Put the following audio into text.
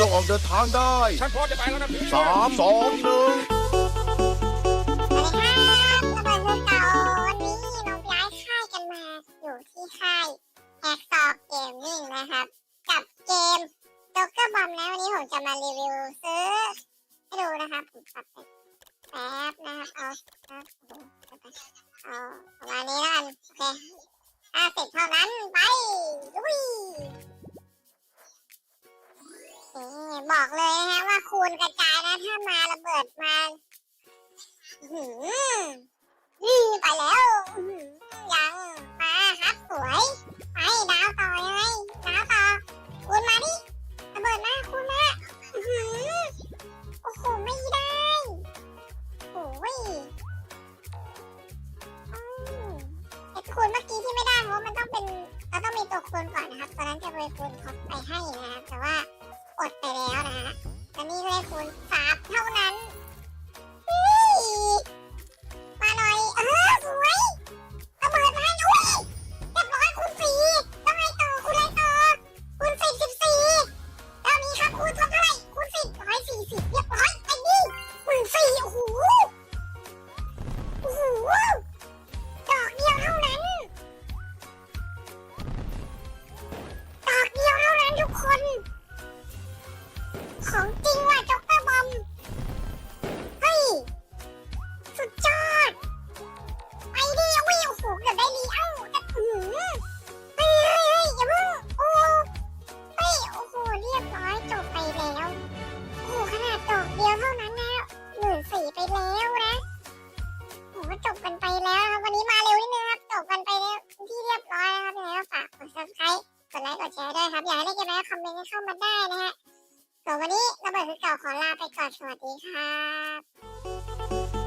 ดินทางได้ฉันพร้อมจะไปแล้วนะพี่สามสองหนึ่งสวัสดีครับระเบิดเมืองเก่าวันนี้เราย้ายค่ายกันมาอยู่ที่ค่ายแฮกซอกเกมมิ่งนะครับกับเกมจ็อกเกอร์บอมนะวันนี้ผมจะมารีวิวซื้อให้ดูนะครับผมปรับไปแป๊บนะครับเอาเอาประมาณนี้แล้วกันโอเคห้าสิบเท่า บอกเลยนะฮะว่าคูณกระจายนะถ้ามาระเบิดมาหือนี่ไปแล้วยังมาครับสวย ไปดาวต่อยังไงดาวต่อคุณมาดิระเบิดมาคุณมาหือโอ้โหไม่ได้โอ้ยอืมไอ้คูณเมื่อกี้ที่ไม่ได้เพราะมันต้องเป็นเราต้องมีตัวคูณก่อนนะครับตอนนั้นจะไปคูณท็อปไปให้นะครับแต่ว่า ดไปแล้วนะฮะตอนนี้ก็ได้คูณ subscribe กดไลค์กดแชร์ด้วยครับอยากให้เล่นเกมอะไรคอมเมนต์เข้ามาได้นะฮะส่วนวันนี้ระเบิดคือเก่าขอลาไปก่อนสวัสดีครับ